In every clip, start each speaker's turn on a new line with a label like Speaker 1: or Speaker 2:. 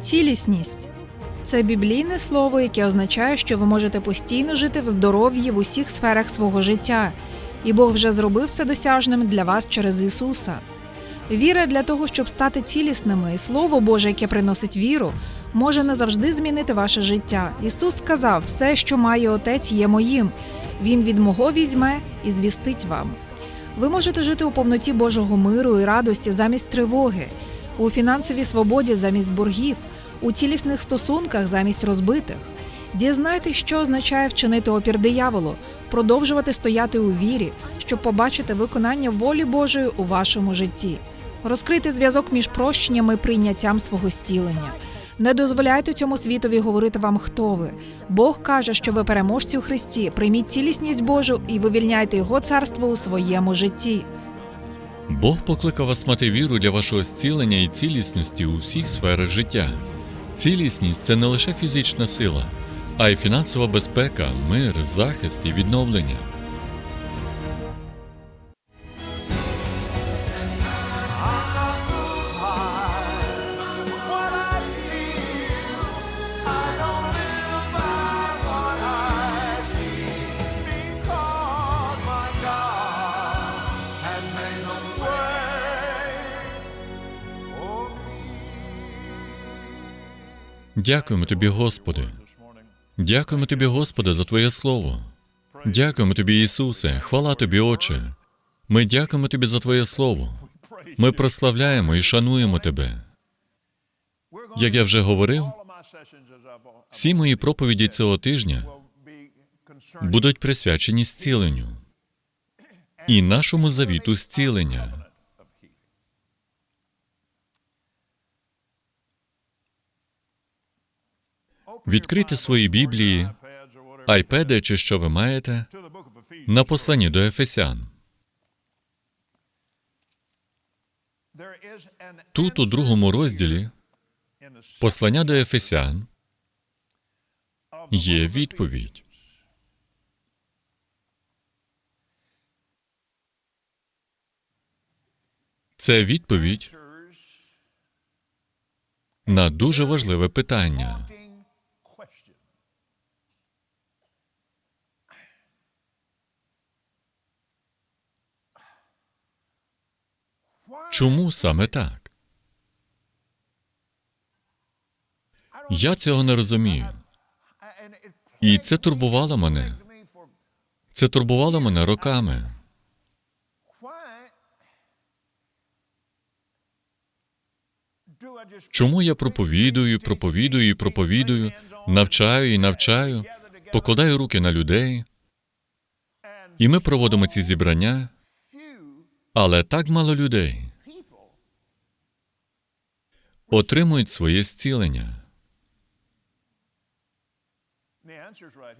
Speaker 1: Цілісність це біблійне слово, яке означає, що ви можете постійно жити в здоров'ї в усіх сферах свого життя, і Бог вже зробив це досяжним для вас через Ісуса. Віра для того, щоб стати цілісними, і Слово Боже, яке приносить віру, може назавжди змінити ваше життя. Ісус сказав: все, що має Отець, є моїм. Він від мого візьме і звістить вам. Ви можете жити у повноті Божого миру і радості замість тривоги, у фінансовій свободі замість боргів, у цілісних стосунках замість розбитих. Дізнайтесь, що означає вчинити опір дияволу, продовжувати стояти у вірі, щоб побачити виконання волі Божої у вашому житті, розкрити зв'язок між прощенням і прийняттям свого зцілення. Не дозволяйте цьому світові говорити вам, хто ви. Бог каже, що ви переможці у Христі. Прийміть цілісність Божу і вивільняйте Його царство у своєму житті.
Speaker 2: Бог покликав вас мати віру для вашого зцілення і цілісності у всіх сферах життя. Цілісність це не лише фізична сила, а й фінансова безпека, мир, захист і відновлення. Дякуємо тобі, Господи. Дякуємо тобі, Господи, за Твоє Слово. Дякуємо тобі, Ісусе. Хвала тобі, Отче. Ми дякуємо тобі за Твоє Слово. Ми прославляємо і шануємо Тебе. Як я вже говорив, всі мої проповіді цього тижня будуть присвячені зціленню і нашому завіту зцілення. Відкрийте свої Біблії, айпеди чи що ви маєте на посланні до Ефесян. Тут, у другому розділі, послання до Ефесян, є відповідь. Це відповідь на дуже важливе питання. Чому саме так? Я цього не розумію. І це турбувало мене. Це турбувало мене роками. Чому я проповідую, проповідую проповідую, навчаю і навчаю, покладаю руки на людей, і ми проводимо ці зібрання, але так мало людей отримують своє зцілення.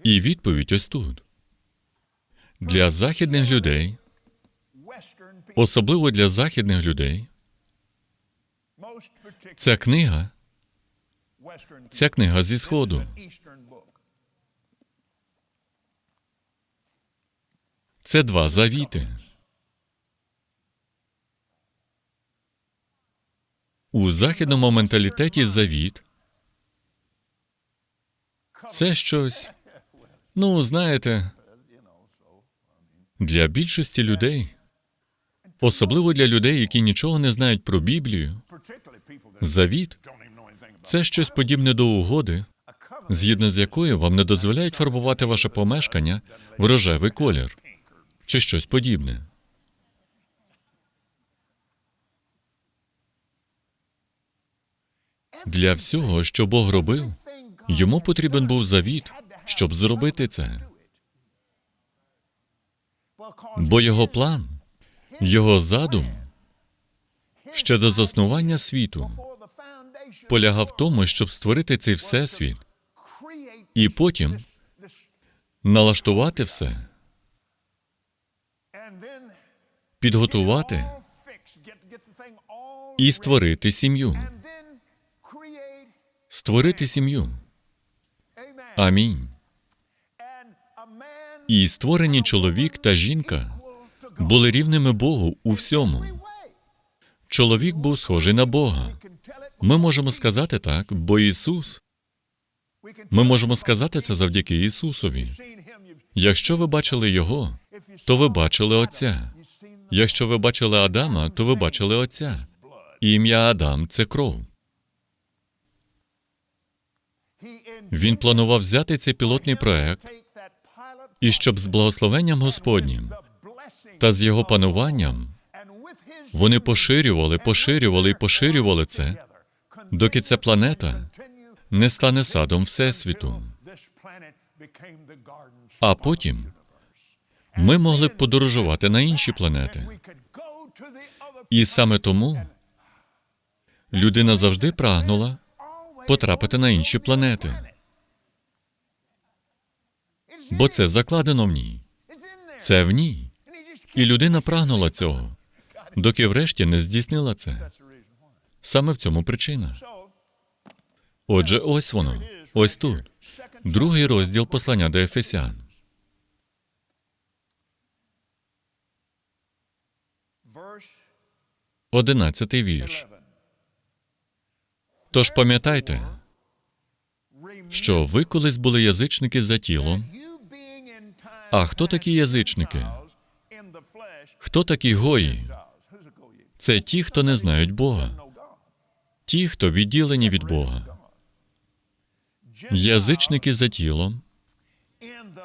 Speaker 2: І відповідь ось тут. Для західних людей, особливо для західних людей, ця книга ця книга зі Сходу. Це два завіти. У західному менталітеті завіт це щось, ну, знаєте, для більшості людей, особливо для людей, які нічого не знають про Біблію, завіт це щось подібне до угоди, згідно з якою вам не дозволяють фарбувати ваше помешкання в рожевий колір чи щось подібне. Для всього, що Бог робив, йому потрібен був завіт, щоб зробити це. Бо його план, його задум ще до заснування світу полягав в тому, щоб створити цей всесвіт і потім налаштувати все, підготувати і створити сім'ю. Створити сім'ю. Амінь. І створені чоловік та жінка були рівними Богу у всьому. Чоловік був схожий на Бога. Ми можемо сказати так, бо Ісус. Ми можемо сказати це завдяки Ісусові. Якщо ви бачили Його, то ви бачили Отця. Якщо ви бачили Адама, то ви бачили Отця. Ім'я Адам це кров. Він планував взяти цей пілотний проект, і щоб з благословенням Господнім та з його пануванням вони поширювали, поширювали і поширювали це, доки ця планета не стане садом Всесвіту. А потім ми могли б подорожувати на інші планети. І саме тому людина завжди прагнула потрапити на інші планети, бо це закладено в ній. Це в ній. І людина прагнула цього, доки врешті не здійснила це. Саме в цьому причина. Отже, ось воно, ось тут. Другий розділ послання до Ефесян. Одинадцятий вірш. Тож пам'ятайте, що ви колись були язичники за тілом.
Speaker 3: А хто такі язичники?
Speaker 2: Хто такі гої? Це ті, хто не знають Бога, ті, хто відділені від Бога. Язичники за тілом,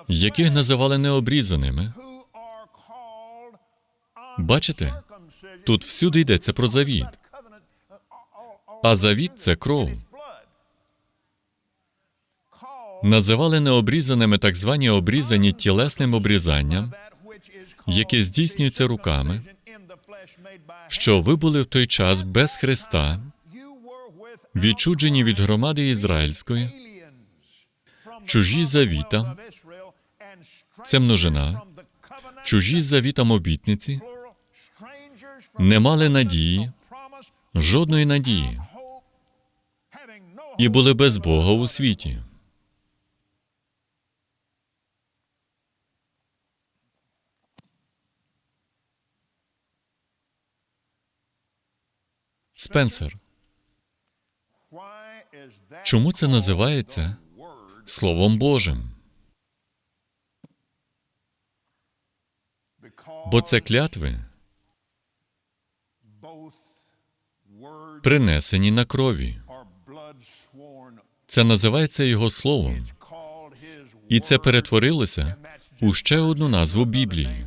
Speaker 2: яких називали необрізаними. Бачите, тут всюди йдеться про завіт, а завіт це кров. Називали необрізаними так звані обрізані тілесним обрізанням, яке здійснюється руками, що ви були в той час без Христа, відчуджені від громади ізраїльської, чужі завітам, це множина, чужі завітам обітниці, не мали надії, жодної надії, і були без Бога у світі. Спенсер, чому це називається Словом Божим? Бо це клятви, принесені на крові. Це називається його словом, і це перетворилося у ще одну назву Біблії.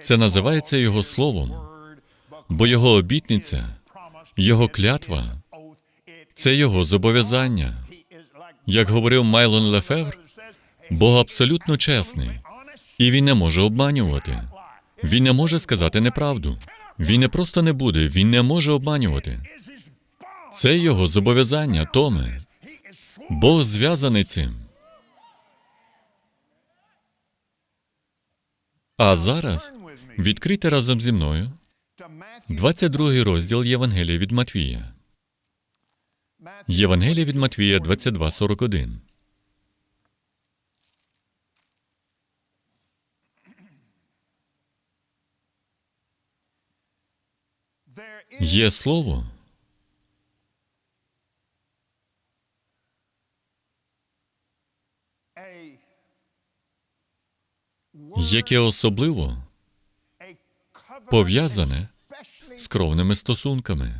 Speaker 2: Це називається його словом, бо його обітниця, його клятва це його зобов'язання. Як говорив Майлон Лефевр, Бог абсолютно чесний, і він не може обманювати. Він не може сказати неправду. Він не просто не буде, він не може обманювати. Це його зобов'язання, Томе. Бог зв'язаний цим. А зараз відкрийте разом зі мною 22 розділ Євангелія від Матвія. Євангелія від Матвія 22.41. Є слово, яке особливо пов'язане з кровними стосунками.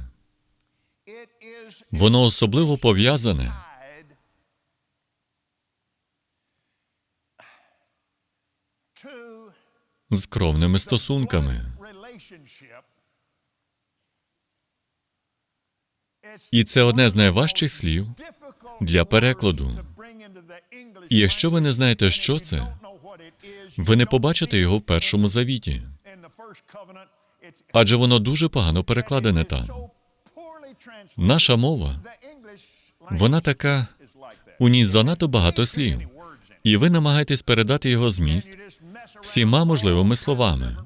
Speaker 2: Воно особливо пов'язане з кровними стосунками. І це одне з найважчих слів для перекладу. І якщо ви не знаєте, що це, ви не побачите його в першому завіті, адже воно дуже погано перекладене там. Наша мова, вона така, у ній занадто багато слів, і ви намагаєтесь передати його зміст всіма можливими словами.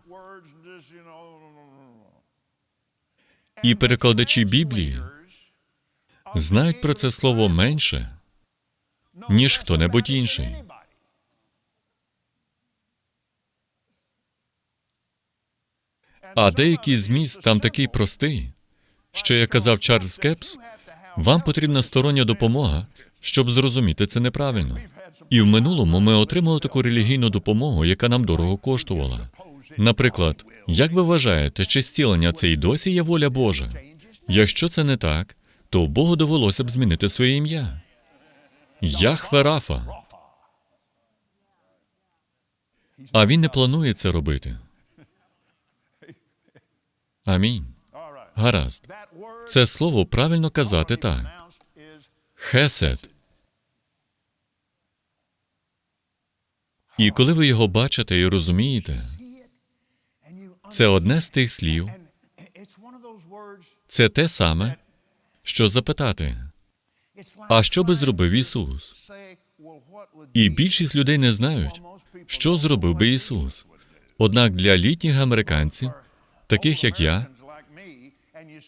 Speaker 2: І перекладачі Біблії знають про це слово менше, ніж хто-небудь інший. А деякий зміст там такий простий, Що як казав Чарльз Кепс, вам потрібна стороння допомога, щоб зрозуміти це неправильно. І в минулому ми отримали таку релігійну допомогу, яка нам дорого коштувала. Наприклад, як ви вважаєте, чи зцілення це і досі є воля Божа? Якщо це не так, то Богу довелося б змінити своє ім'я. Яхве Рафа. А він не планує це робити. Амінь. Гаразд. Це слово правильно казати так. Хесед. І коли ви його бачите і розумієте, це одне з тих слів, це те саме, що запитати, а що би зробив Ісус? І більшість людей не знають, що зробив би Ісус. Однак для літніх американців, таких як я,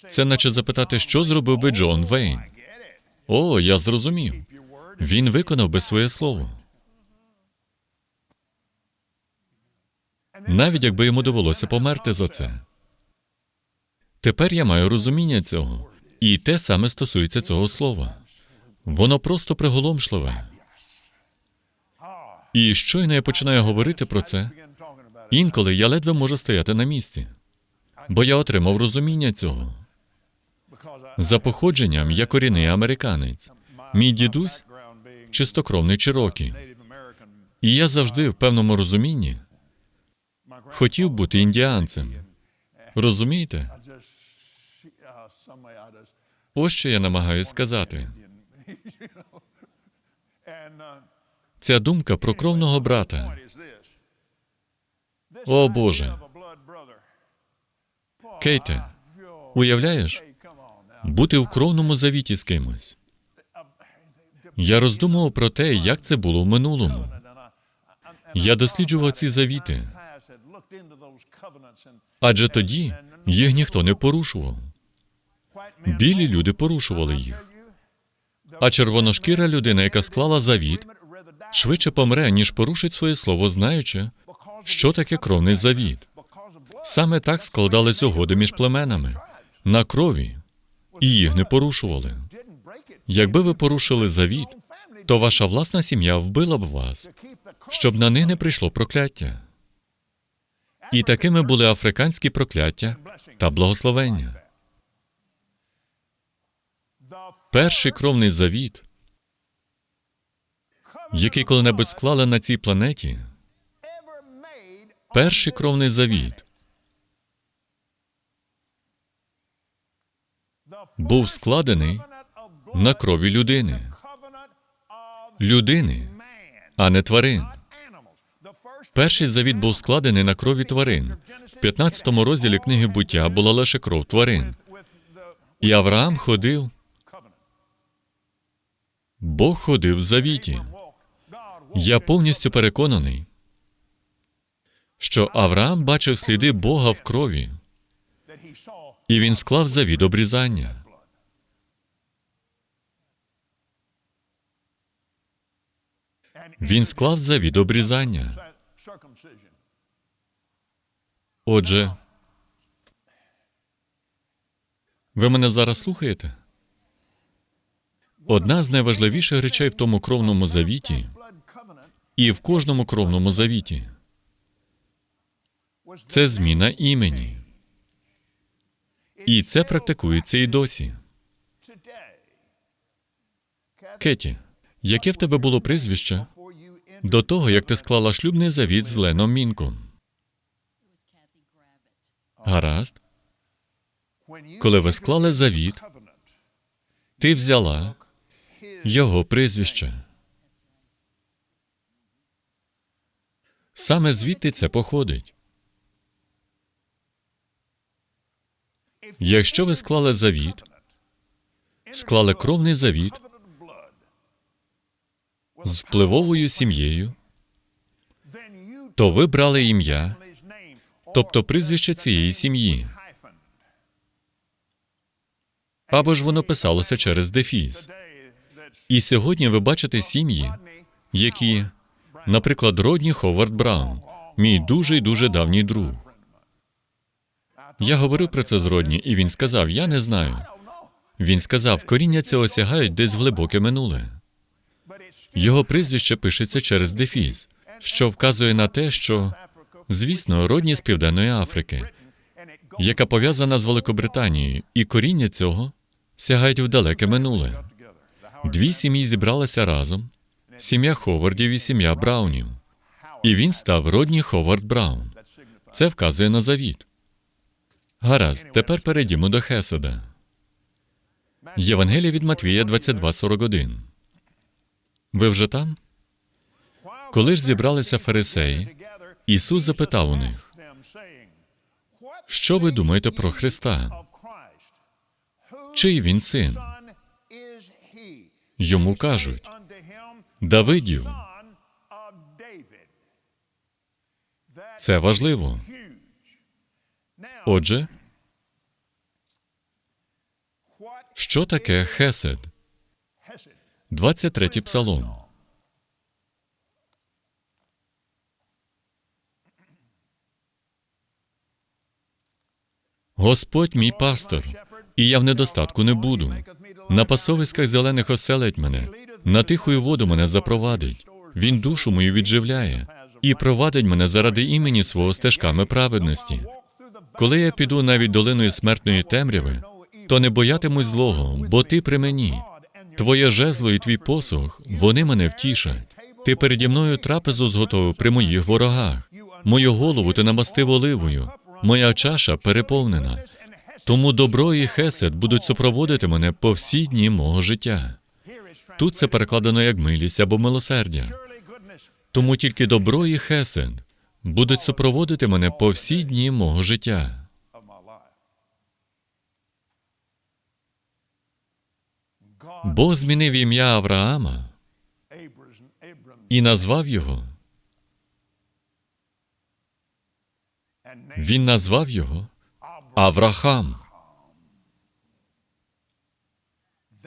Speaker 2: це наче запитати, що зробив би Джон Вейн. О, я зрозумів. Він виконав би своє слово. Навіть якби йому довелося померти за це. Тепер я маю розуміння цього. І те саме стосується цього слова. Воно просто приголомшливе. І щойно я починаю говорити про це, інколи я ледве можу стояти на місці, бо я отримав розуміння цього. За походженням я корінний американець. Мій дідусь чистокровний чирокі. І я завжди в певному розумінні хотів бути індіанцем. Розумієте? Ось що я намагаюся сказати. Ця думка про кровного брата. О Боже. Кейте, уявляєш? Бути в кровному завіті з кимось. Я роздумував про те, як це було в минулому. Я досліджував ці завіти, адже тоді їх ніхто не порушував. Білі люди порушували їх. А червоношкіра людина, яка склала завіт, швидше помре, ніж порушить своє слово, знаючи, що таке кровний завіт. Саме так складались угоди між племенами на крові, і їх не порушували. Якби ви порушили завіт, то ваша власна сім'я вбила б вас, щоб на них не прийшло прокляття. І такими були африканські прокляття та благословення. Перший кровний завіт, який коли-небудь склали на цій планеті, перший кровний завіт був складений на крові людини, людини, а не тварин. Перший завіт був складений на крові тварин. В 15 розділі книги буття була лише кров тварин. І Авраам ходив, Бог ходив в завіті. Я повністю переконаний, що Авраам бачив сліди Бога в крові, і він склав завіт обрізання. Він склав завіт обрізання. Отже, ви мене зараз слухаєте? Одна з найважливіших речей в тому кровному завіті і в кожному кровному завіті це зміна імені. І це практикується і досі. Кеті, яке в тебе було прізвище до того, як ти склала шлюбний завіт з Леном Мінком? Гаразд. Коли ви склали завіт, ти взяла його прізвище. Саме звідти це походить. Якщо ви склали завіт, склали кровний завіт з впливовою сім'єю, то ви брали ім'я, тобто прізвище цієї сім'ї. Або ж воно писалося через дефіс. І сьогодні ви бачите сім'ї, які, наприклад, Родні Ховард Браун, мій дуже й дуже давній друг. Я говорив про це з Родні, і він сказав: Я не знаю. Він сказав, коріння цього сягають десь в глибоке минуле. Його прізвище пишеться через дефіс, що вказує на те, що, звісно, родні з Південної Африки, яка пов'язана з Великобританією, і коріння цього сягають в далеке минуле. Дві сім'ї зібралися разом: сім'я Ховардів і сім'я Браунів. І він став Родні Ховард Браун. Це вказує на завіт. Гаразд, тепер перейдімо до Хеседа. Євангелія від Матвія 22.41. Ви вже там? Коли ж зібралися фарисеї, Ісус запитав у них, що ви думаєте про Христа? Чий він син? Йому кажуть, Давидів. Це важливо. Отже, що таке Хесед? 23 псалом. Господь мій пастор, і я в недостатку не буду. На пасовиськах зелених оселить мене, на тихую воду мене запровадить. Він душу мою відживляє і провадить мене заради імені свого стежками праведності. Коли я піду навіть долиною смертної темряви, то не боятимусь злого, бо ти при мені. Твоє жезло і твій посох, вони мене втішать. Ти переді мною трапезу зготовив при моїх ворогах. Мою голову ти намастив оливою, моя чаша переповнена. Тому добро і хесед будуть супроводити мене по всі дні мого життя. Тут це перекладено як милість або милосердя. Тому тільки добро і хесед будуть супроводити мене по всі дні мого життя. Бог змінив ім'я Авраама і назвав його. Він назвав його Аврахам.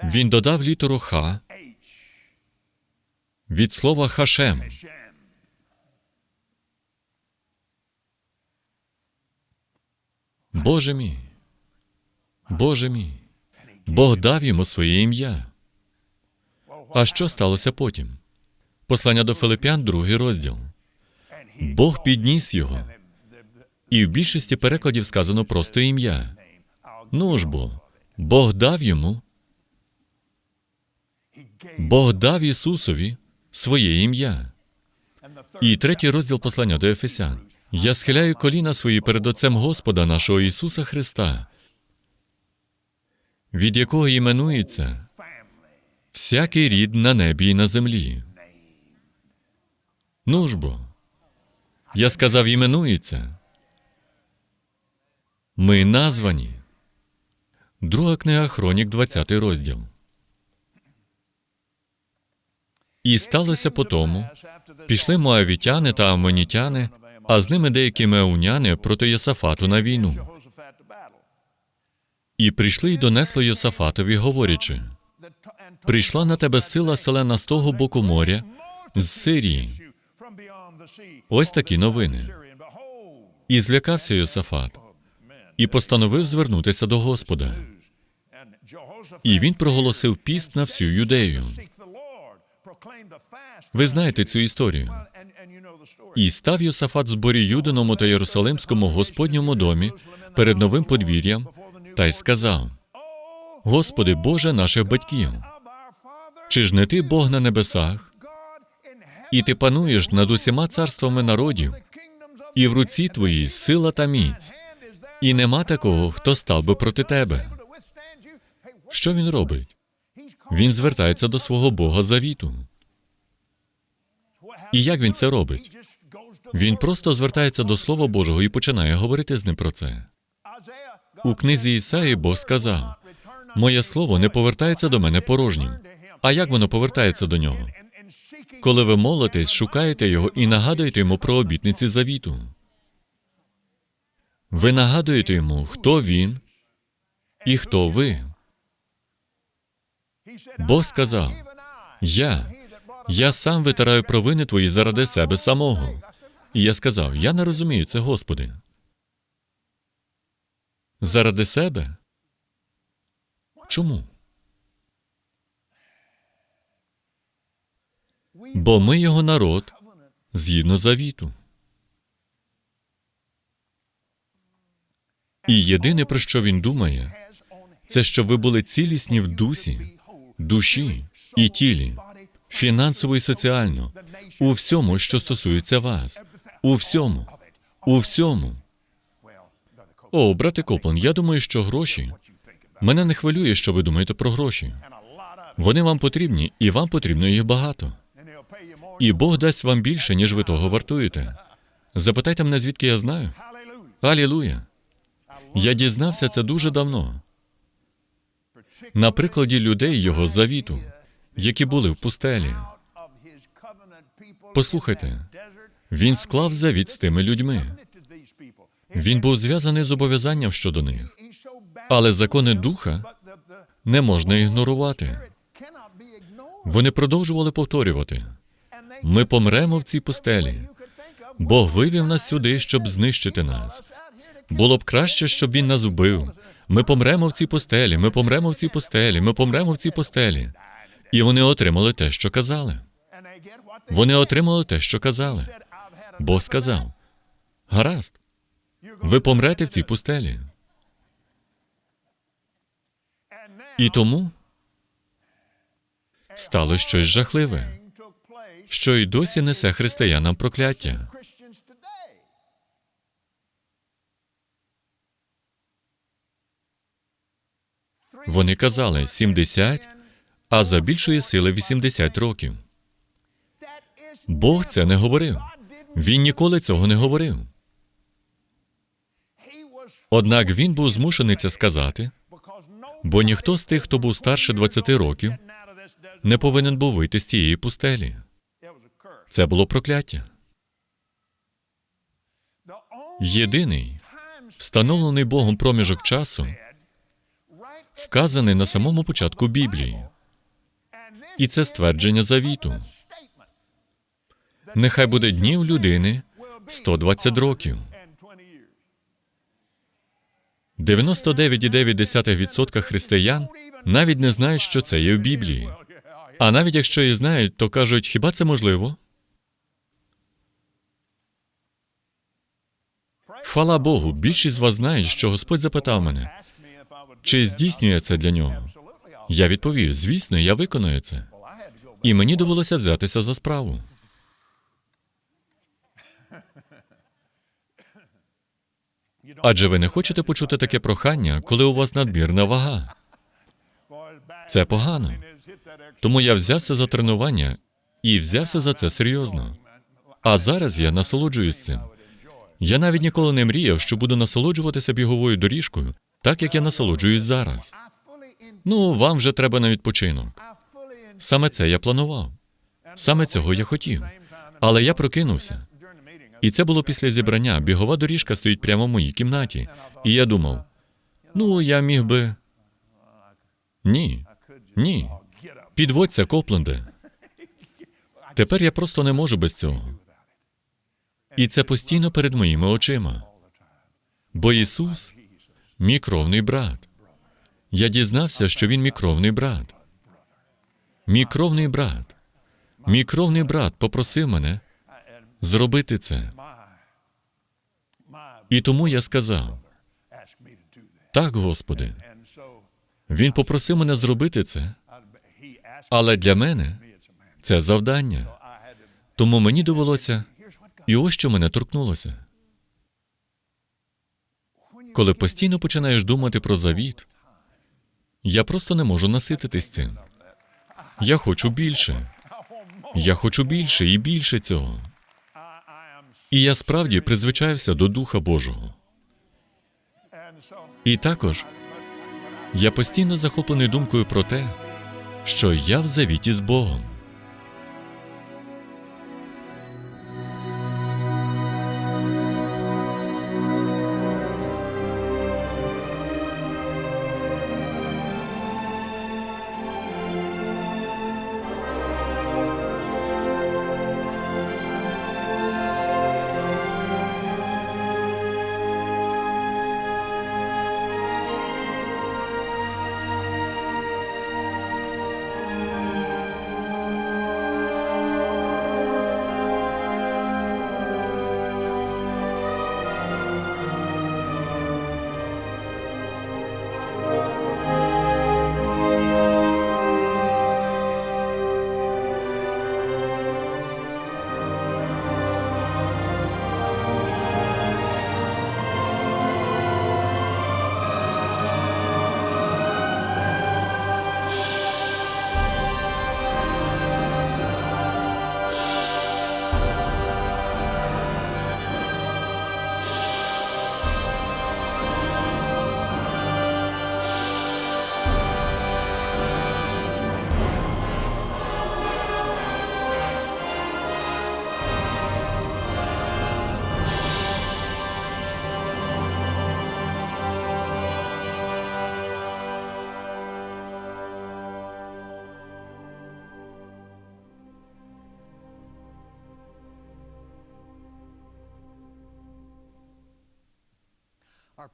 Speaker 2: Він додав літеру Х від слова Хашем. Боже мій, Боже мій, Бог дав йому своє ім'я. А що сталося потім? Послання до Филипян, другий розділ. Бог підніс його. І в більшості перекладів сказано просто ім'я. Ну ж бо, Бог дав йому, Бог дав Ісусові своє ім'я. І третій розділ послання до Ефесян. Я схиляю коліна свої перед Отцем Господа нашого Ісуса Христа, від якого іменується всякий рід на небі і на землі. Ну ж бо, я сказав, іменується. Ми названі. Друга книга Хронік, 20 розділ. І сталося по тому, пішли моавітяни та амонітяни, а з ними деякі меуняни проти Йосафату на війну. І прийшли й донесли Йосафатові, говорячи: прийшла на тебе сила селена з того боку моря, з Сирії. Ось такі новини. І злякався Йосафат, і постановив звернутися до Господа. І він проголосив піст на всю юдею. Ви знаєте цю історію. І став Йосафат зборі Юдиному та Єрусалимському Господньому домі перед новим подвір'ям та й сказав: Господи, Боже наших батьків, чи ж не ти Бог на небесах, і ти пануєш над усіма царствами народів, і в руці твоїй сила та міць, і нема такого, хто став би проти тебе. Що він робить? Він звертається до свого Бога завіту. І як він це робить? Він просто звертається до Слова Божого і починає говорити з ним про це. У книзі Ісаї Бог сказав: Моє слово не повертається до мене порожнім. А як воно повертається до нього? Коли ви молитесь, шукаєте його і нагадуєте йому про обітниці завіту. Ви нагадуєте йому, хто він і хто ви. Бог сказав: Я, я сам витираю провини твої заради себе самого. І я сказав: Я не розумію це, Господи. Заради себе? Чому? Бо ми його народ згідно завіту. І єдине, про що він думає, це щоб ви були цілісні в дусі, душі і тілі, фінансово і соціально, у всьому, що стосується вас, у всьому, у всьому. О, брате Коплан, я думаю, що гроші. Мене не хвилює, що ви думаєте про гроші. Вони вам потрібні, і вам потрібно їх багато. І Бог дасть вам більше, ніж ви того вартуєте. Запитайте мене, звідки я знаю. Алілуя. Я дізнався це дуже давно. На прикладі людей його завіту, які були в пустелі. Послухайте, він склав завіт з тими людьми. Він був зв'язаний з зобов'язанням щодо них, але закони духа не можна ігнорувати. Вони продовжували повторювати: ми помремо в цій пустелі. Бог вивів нас сюди, щоб знищити нас. Було б краще, щоб він нас вбив. Ми помремо в цій постелі, ми помремо в цій постелі, ми помремо в цій постелі. І вони отримали те, що казали. Вони отримали те, що казали. Бог сказав: гаразд, ви помрете в цій пустелі. І тому стало щось жахливе, що й досі несе християнам прокляття. Вони казали 70, а за більшої сили 80 років. Бог це не говорив. Він ніколи цього не говорив. Однак він був змушений це сказати, бо ніхто з тих, хто був старше 20 років, не повинен був вийти з цієї пустелі. Це було прокляття. Єдиний встановлений Богом проміжок часу, вказаний на самому початку Біблії. І це ствердження завіту. Нехай буде днів людини 120 років. 99,9% християн навіть не знають, що це є в Біблії. А навіть якщо і знають, то кажуть, хіба це можливо? Хвала Богу, більшість з вас знають, що Господь запитав мене, чи здійснює це для нього. Я відповів: звісно, я виконую це. І мені довелося взятися за справу. Адже ви не хочете почути таке прохання, коли у вас надмірна вага. Це погано. Тому я взявся за тренування і взявся за це серйозно. А зараз я насолоджуюсь цим. Я навіть ніколи не мріяв, що буду насолоджуватися біговою доріжкою, так як я насолоджуюсь зараз. Ну, вам вже треба на відпочинок. Саме це я планував. Саме цього я хотів. Але я прокинувся. І це було після зібрання. Бігова доріжка стоїть прямо в моїй кімнаті. І я думав: ну, я міг би. Ні. Ні. Підводься, Копленде. Тепер я просто не можу без цього. І це постійно перед моїми очима. Бо Ісус мій кровний брат. Я дізнався, що Він мій кровний брат. Мій кровний брат. Мій кровний брат попросив мене зробити це. І тому я сказав: так, Господи. Він попросив мене зробити це, але для мене це завдання. Тому мені довелося, і ось що мене торкнулося. Коли постійно починаєш думати про завіт, я просто не можу насититись цим. Я хочу більше. Я хочу більше і більше цього. І я справді призвичаюся до Духа Божого. І також я постійно захоплений думкою про те, що я в завіті з Богом.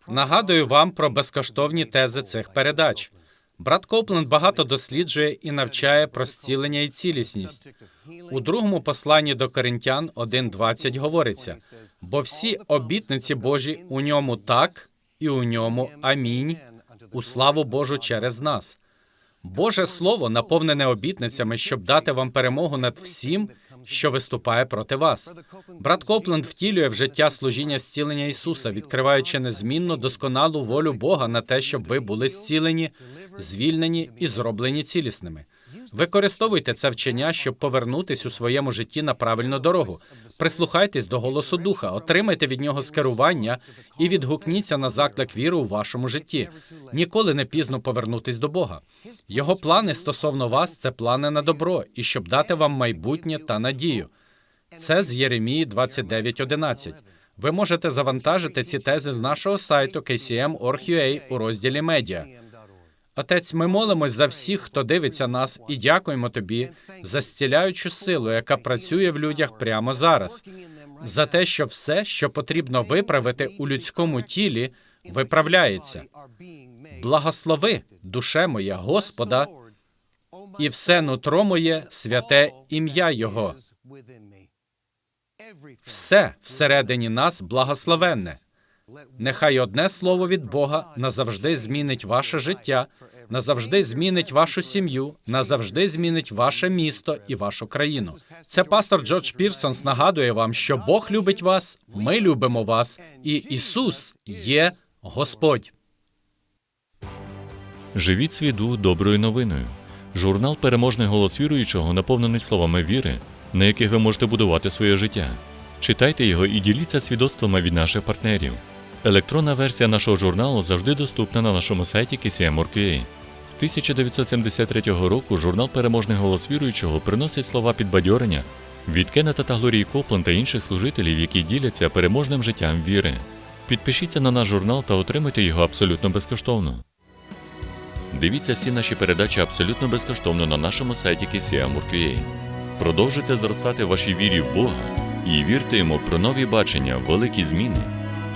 Speaker 4: Нагадую вам про безкоштовні тези цих передач. Брат Копленд багато досліджує і навчає про зцілення і цілісність. У другому посланні до Коринтян 1.20 говориться: бо всі обітниці Божі у ньому так і у ньому амінь, у славу Божу через нас. Боже Слово наповнене обітницями, щоб дати вам перемогу над всім, що виступає проти вас. Брат Копленд втілює в життя служіння зцілення Ісуса, відкриваючи незмінно досконалу волю Бога на те, щоб ви були зцілені, звільнені і зроблені цілісними. Використовуйте це вчення, щоб повернутись у своєму житті на правильну дорогу. Прислухайтесь до голосу Духа, отримайте від нього скерування і відгукніться на заклик віри у вашому житті. Ніколи не пізно повернутись до Бога. Його плани стосовно вас це плани на добро, і щоб дати вам майбутнє та надію. Це з Єремії 29.11. Ви можете завантажити ці тези з нашого сайту kcm.org.ua у розділі медіа. Отець, ми молимось за всіх, хто дивиться нас, і дякуємо тобі за зціляючу силу, яка працює в людях прямо зараз, за те, що все, що потрібно виправити у людському тілі, виправляється. Благослови, душе моя, Господа, і все нутро моє святе ім'я Його. Все всередині нас благословенне. Нехай одне слово від Бога назавжди змінить ваше життя, назавжди змінить вашу сім'ю, назавжди змінить ваше місто і вашу країну. Це пастор Джордж Пірсонс нагадує вам, що Бог любить вас, ми любимо вас, і Ісус є Господь.
Speaker 2: Живіть свій доброю новиною. Журнал Переможний голос віруючого наповнений словами віри, на яких ви можете будувати своє життя. Читайте його і діліться свідоцтвами від наших партнерів. Електронна версія нашого журналу завжди доступна на нашому сайті KCM.org.ua. З 1973 року журнал Переможний голос віруючого приносить слова підбадьорення від Кеннета та Глорії Коплан та інших служителів, які діляться переможним життям віри. Підпишіться на наш журнал та отримайте його абсолютно безкоштовно. Дивіться всі наші передачі абсолютно безкоштовно на нашому сайті KCM.org.ua. Продовжуйте зростати вашій вірі в Бога і вірте йому про нові бачення, великі зміни